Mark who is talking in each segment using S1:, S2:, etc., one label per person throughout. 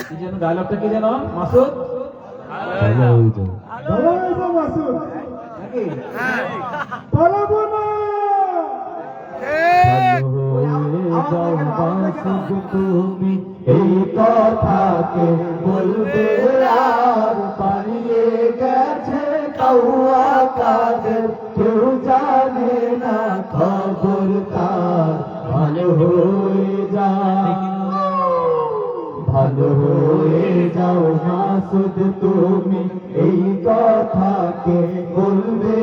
S1: কি যেন ডায়লগটা কি যেন? মাসুদ?
S2: মাসুদ।
S1: নাকি
S2: পালাবো না
S3: তুমি এই কথাকে বলবে আর পালিয়ে গেছে কৌয়া কাদের তুমি এই কথাকে বলবে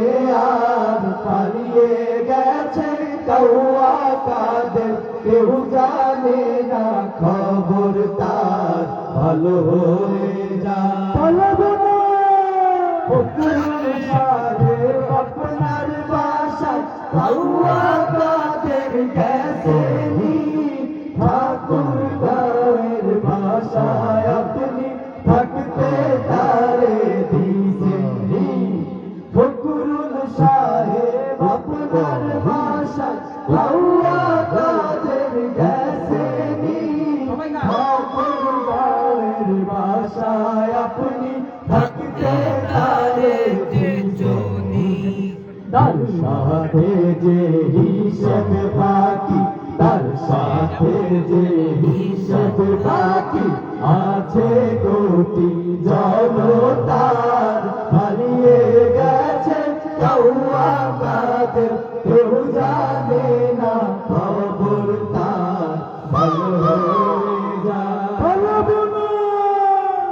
S3: আর পালিয়ে গেছে কৌয়া কাদের। কেউ জানে না খবর তার ভালো হয়ে যা আপনার বাসায় কৌয়া কাদের গেছে ভাষায় কাউয়া কাদের ঠাকুর গায়ের ভাষায় আপনি থাকতে তারে দিয়েছেন তার সাথে যে হিসেব আছে কোটি জনতার হারিয়ে গেছে কাদের কেউ জানে না খবর তার ভালো হয়ে যা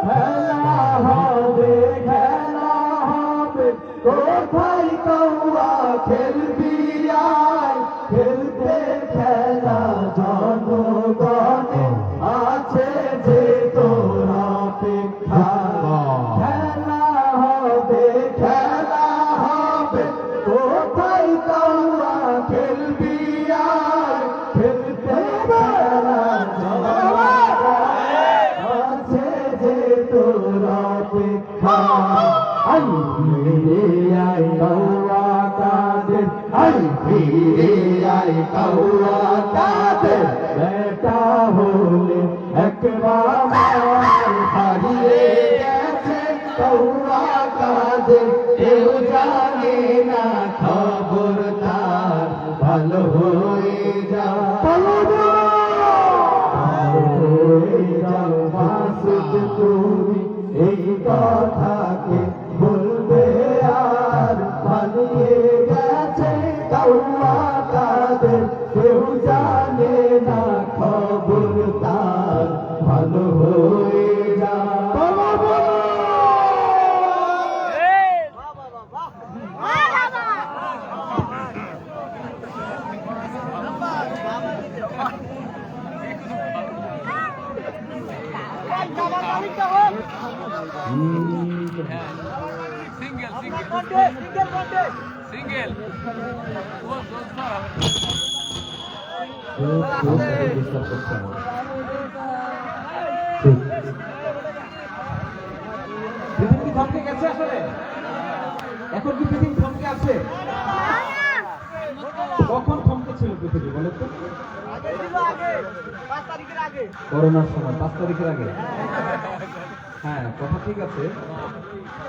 S3: খেলা হবে খেলা হবে কোথায় কৌয়া খেলবি আয়? খেলতে খেলা জনগণে আছে যে তোর অপেক্ষা। খেলা হবে খেলা হবে আই ফিরে আই কৌয়া কাদের আই ফিরে আই কৌয়া কাদের বেটা হলে একবার হারিয়ে গেছে কৌয়া কাদের ভালো হয়ে যা
S4: সিঙ্গেল।
S1: থমকে গেছে আসলে? এখন কি পৃথিবী থমকে আছে? কখন থমকে ছিল পৃথিবী বলো তো করোনার সময় পাঁচ তারিখের আগে। হ্যাঁ কথা ঠিক আছে।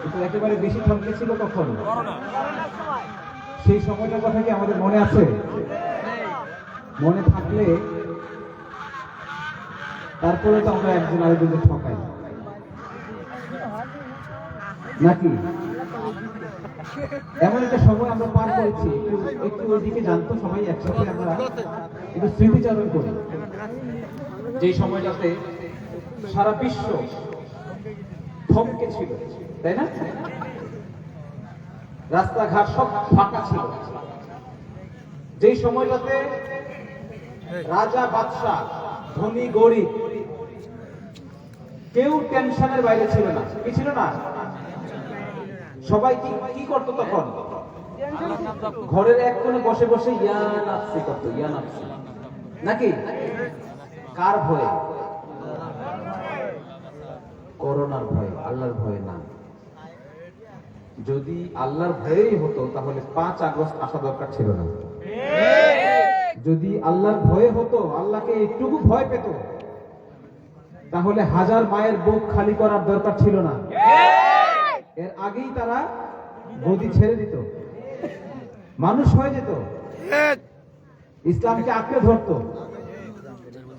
S1: কিন্তু একেবারে বেশি ছিল কখন? সেই সময়টার কথা কি আমাদের মনে আছে? মনে থাকলে তারপরে তো আমরা একজন আরেকজনকে ঠকাই। নাকি? এমন একটা সময় আমরা পার করেছি। একটু- একটু ওইদিকে জানতো সবাই একসাথে আমরা একটু স্মৃতিচারণ করি। যে সময়টাতে সারা বিশ্ব থমকে ছিল, তাই না? রাস্তাঘাট সব ফাঁকা ছিল। যেই সময়টাতে রাজা বাদশাহ, ধনী, গরিব, কেউ টেনশনের বাইরে ছিল না। কি ছিল না? সবাই কি কি করতো তখন? ঘরের এক কোণে বসে বসে, ইয়া নাফসি করতো, ইয়া নাকি? কার ভয়ে? করোনার ভয়ে। আল্লাহর ভয়ে না। যদি আল্লাহর ভয়েই হতো, তাহলে পাঁচ আগস্ট আসা দরকার ছিল না। যদি আল্লাহর ভয়ে হতো, আল্লাহকে একটুকু ভয় পেত, তাহলে হাজার মায়ের বুক খালি করার দরকার ছিল না। এর আগেই তারা গদি ছেড়ে দিত। মানুষ হয়ে যেত। ইসলামকে আঁকড়ে ধরতো।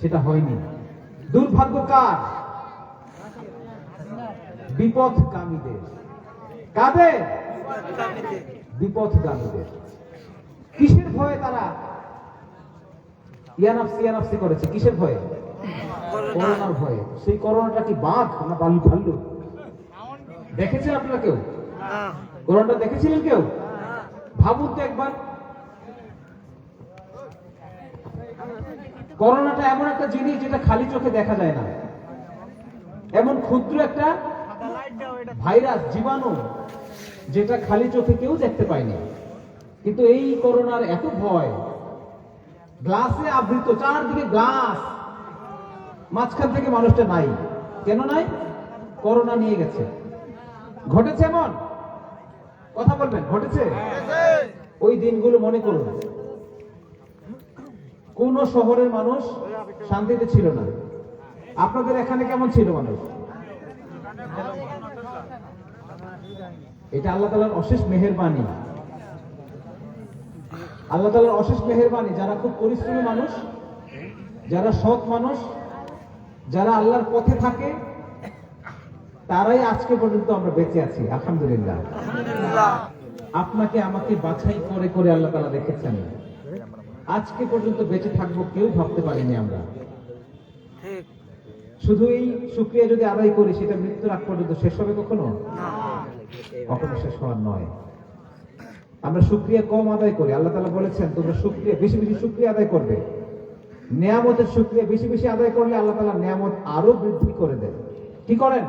S1: সেটা হয়নি। দুর্ভাগ্য কার? বিপথগামীদের। কাদের? বিপথগামীদের। কিসের ভয়ে তারা ইয়ানাফসি ইয়ানাফসি করেছে? কিসের ভয়ে? করোনার ভয়ে। সেই করোনাটা কি বাঘ না বালু ভাল্লু? দেখেছেন আপনারা কেউ? করোনাটা দেখেছিলেন কেউ? ভাবুন তো একবার। করোনাটা এমন একটা জিনিস যেটা খালি চোখে দেখা যায় না। এমন ক্ষুদ্র একটা ভাইরাস, জীবাণু, যেটা খালি চোখে কেউ দেখতে পায়নি। কিন্তু এই করোনার এত ভয় গ্লাসে আবৃত, চারদিকে গ্লাস মাঝখান থেকে মানুষটা নাই। কেন নাই? করোনা নিয়ে গেছে। ঘটেছে এমন? কথা বলবেন, ঘটেছে? ওই দিনগুলো মনে করুন। কোন শহরের মানুষ শান্তিতে ছিল না। আপনাদের এখানে কেমন ছিল মানুষ? এটা আল্লাহ তালার অশেষ মেহেরবানি। আল্লাহ তালার অশেষ মেহেরবানি, যারা খুব পরিশ্রমী মানুষ, যারা সৎ মানুষ, যারা আল্লাহর পথে থাকে, তারাই আজকে পর্যন্ত আমরা বেঁচে আছি, আলহামদুলিল্লাহ। আপনাকে আমাকে বাছাই করে করে আল্লাহ তালা রেখেছেন। আজকে পর্যন্ত বেঁচে থাকব, কেউ ভাবতে পারিনি আমরা। শুধু এই সুক্রিয়া যদি আদায় করি সেটা মৃত্যুর আগ পর্যন্ত শেষ হবে কখনো? কখনো শেষ হওয়ার নয়। আমরা সুক্রিয়া কম আদায় করি। আল্লাহ তালা বলেছেন তোমরা সুক্রিয়া বেশি বেশি সুক্রিয়া আদায় করবে। নিয়ামতের সুক্রিয়া বেশি বেশি আদায় করলে আল্লাহ তালা নিয়ামত আরও বৃদ্ধি করে দেন। কি করেন?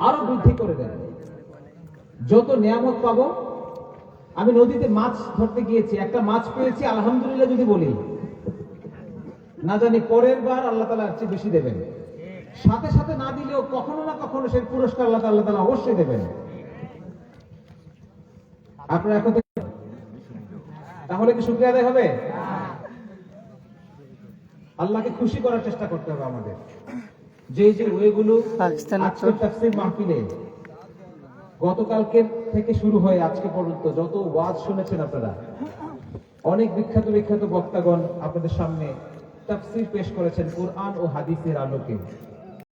S1: আরও বৃদ্ধি করে দেন। যত নিয়ামত পাবো আমি নদীতে মাছ ধরতে গিয়েছি একটা মাছ পেয়েছি আলহামদুলিল্লাহ যদি বলি না জানি পরের বার আল্লাহ তালা চেয়ে বেশি দেবেন। সাথে সাথে না দিলেও কখনো না কখনো সেই পুরস্কার আল্লাহ আল্লাহ তালা অবশ্যই দেবেন। আপনারা এখন তাহলে কি শুক্রিয়া আদায় হবে? আল্লাহকে খুশি করার চেষ্টা করতে হবে আমাদের। যে যে ওয়েগুলো মাহফিলে গতকালকে থেকে শুরু হয়ে আজকে পর্যন্ত। যত ওয়াজ শুনেছেন আপনারা। অনেক বিখ্যাত বিখ্যাত বক্তাগণ আপনাদের সামনে তাফসীর পেশ করেছেন কোরআন ও হাদিসের আলোকে।